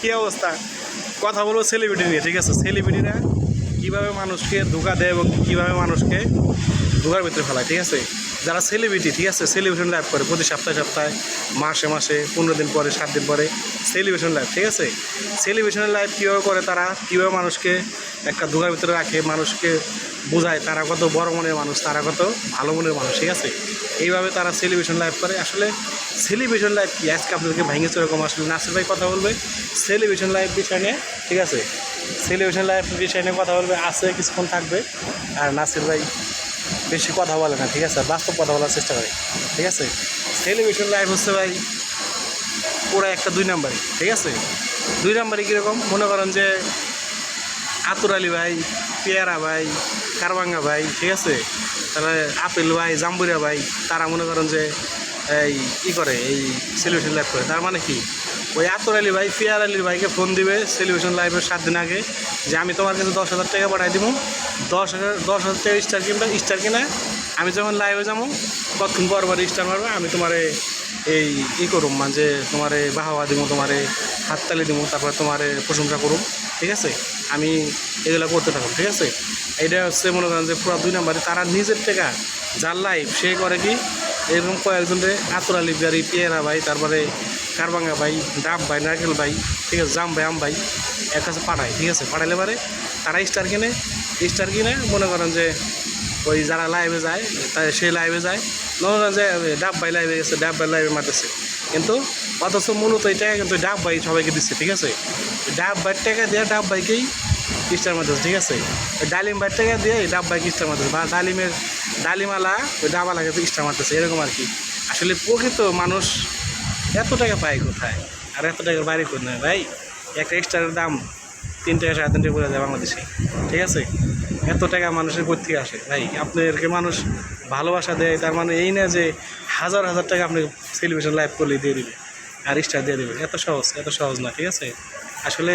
কি অবস্থা? কথা বলব সেলিব্রিটি নিয়ে, ঠিক আছে? সেলিব্রিটিরা কীভাবে মানুষকে ধোকা দেয় এবং কীভাবে মানুষকে ধোকার ভিতরে ফেলায়, ঠিক আছে? যারা সেলিব্রিটি ঠিক আছে? সেলিব্রেশন লাইভ করে প্রতি সপ্তাহে সপ্তাহে, মাসে মাসে, পনেরো দিন পরে সাত দিন পরে সেলিব্রেশন লাইভ ঠিক আছে? সেলিব্রেশনের লাইভ কীভাবে করে তারা? কীভাবে মানুষকে একটা ধোকার ভিতরে রাখে? মানুষকে বোঝায় তারা কত বড় মনের মানুষ, তারা কত ভালো মনের মানুষ, ঠিক আছে? এইভাবে তারা সেলিব্রেশন লাইভ করে। আসলে সেলিব্রেশন লাইভ কি? আজকে আপনাদেরকে ভেঙেছে এরকম আসলে নাসির ভাই কথা বলবে। সেলিব্রেশন লাইভ বিষয় নিয়ে, ঠিক আছে? সেলিব্রেশন লাইভ বিষয় নিয়ে কথা বলবে, আছে, কিছুক্ষণ থাকবে। আর নাসির ভাই বেশি কথা বলে না, ঠিক আছে? বাস্তব কথা বলার চেষ্টা করে, ঠিক আছে? সেলিব্রেশন লাইভ হচ্ছে ভাই ওরা একটা দুই নাম্বারই ঠিক আছে? দুই নাম্বারই কীরকম? মনে করেন যে আতুর আলী ভাই, পেয়ারা ভাই, কারবাঙ্গা ভাই, ঠিক আছে? তারপরে আপেল ভাই, জাম্বুরিয়া ভাই, তারা মনে করেন যে এই ই করে, এই সেলিব্রেশন লাইভ করে। তার মানে কি? ওই আতর আলী ভাই, পেয়ার আলী ভাইকে ফোন দিবে সেলিব্রেশন লাইভের সাত দিন আগে যে আমি তোমার কাছে দশ হাজার টাকা পাঠাই দিব দশ হাজার দশ হাজার টাকা স্টার কিনবে স্টার কিনে আমি যখন লাইভে যাব, কতক্ষণ পর পর স্টার মারবে, আমি তোমারে এই ই করুম মানে যে তোমারে বাহাওয়া দিব তোমারে হাততালি দিব তারপরে তোমারে প্রশংসা করুম, ঠিক আছে? আমি এগুলো করতে থাকুন ঠিক আছে? এটা হচ্ছে মনে করেন যে পুরো দুই নম্বরে তারা নিজের টাকা, যার লাইফ সে করে কি এরকম কয়েকজন রে আতর আলী বিহারি, পেয়ারা ভাই, তারপরে কারবাঙ্গা ভাই, ডাব ভাই, নারকেল ভাই, ঠিক আছে, জাম ভাই, আম ভাই এক কাছে পাঠায় ঠিক আছে? পাঠাইলে পারে তারা স্টার কিনে স্টার কিনে, মনে করেন যে ওই যারা লাইভে যায়, তাই সে লাইভে যায়। মনে করেন যে ডাব ভাই লাইভে গেছে, ডাব ভাই লাইভে মারতেছে। কিন্তু অথচ মূলত এই টাকা কিন্তু ডাব ভাই সবাইকে দিচ্ছে ঠিক আছে? ডাব ভাইয়ের টাকা দিয়ে ডাব ভাইকেই স্টার মারতেছে ঠিক আছে? ওই ডালিম ভাইয়ের টাকা দিয়ে এই ডাব ভাইকে স্টার মারতেছে বা ডালিমের ডালিমালা, ওই ডাবালাকে স্টার মারতেছে এরকম আর কি। আসলে প্রকৃত মানুষ এত টাকা পায় কোথায়? আর এত বাইরে করে নেয় ভাই? একটা স্টারের দাম তিন টাকা, সাড়ে তিন টাকা করে যায় বাংলাদেশে, ঠিক আছে? এত টাকা মানুষের কোথেকে আসে? ভাই, আপনাদেরকে মানুষ ভালোবাসা দেয়, তার মানে এই না যে হাজার হাজার টাকা আপনি সেলিব্রেশন লাইভ করলে দিয়ে দিবে, আর স্টার দিয়ে দেবে। এত সহজ এত সহজ না, ঠিক আছে? আসলে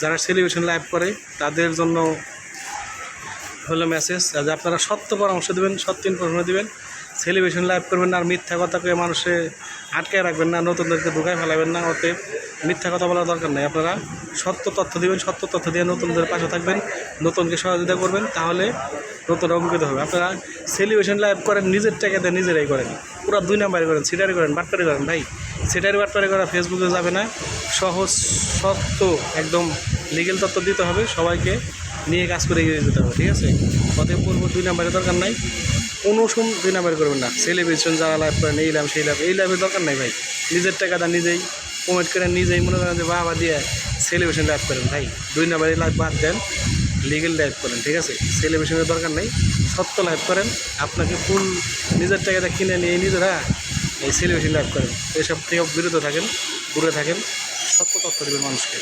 যারা সেলিব্রেশন লাইভ করে, তাদের জন্য হলো মেসেজ যে আপনারা সত্য পরামর্শ দেবেন সত্য ইনফরমেশন দেবেন সেলিব্রেশন লাইভ করবেন না, আর মিথ্যা কথাকে মানুষে আটকে রাখবেন না, নতুনদেরকে ঢুকায় ফেলাবেন না, অতএব মিথ্যা কথা বলার দরকার নেই। আপনারা সত্য তথ্য দেবেন, সত্য তথ্য দিয়ে নতুনদের পাশে থাকবেন। নতুনকে সহযোগিতা করবেন, তাহলে নতুন অঙ্কিত হবে। আপনারা সেলিব্রেশন লাইভ করেন, নিজের টাকাতে নিজেরাই করেন। পুরো দুই নাম্বারই করেন সিটারি করেন বাটপারি করেন। ভাই সিটারি বাটপারি করা ফেসবুকে যাবে না। সহজ সত্য একদম লিগেল তথ্য দিতে হবে, সবাইকে নিয়ে কাজ করে এগিয়ে যেতে হবে, ঠিক আছে? অতএব পূর্ব দুই নাম্বারের দরকার নাই। কোনো সম দুই নাম্বারে করবেন না। সেলিব্রেশন যারা লাইভ করেন, এই লাভ সেই লাভ এই লাভের দরকার নাই ভাই। নিজের টাকাটা নিজেই কমেন্ট করেন, নিজেই মনে করেন যে, বাবা দিয়ে সেলিব্রেশন লাইভ করেন। ভাই, দুই নাম্বারে লাইভ বাদ দেন। লিগেল লাইভ করেন, ঠিক আছে? সেলিব্রেশনের দরকার নেই, সত্য লাইভ করেন, আপনাকে ফুল নিজের টাকাটা কিনে নিয়ে নিজেরা এই সেলিব্রেশন লাইভ করেন। এসব থেকে বিরত থাকেন, দূরে থাকেন, সত্য তথ্য দেবেন মানুষকে।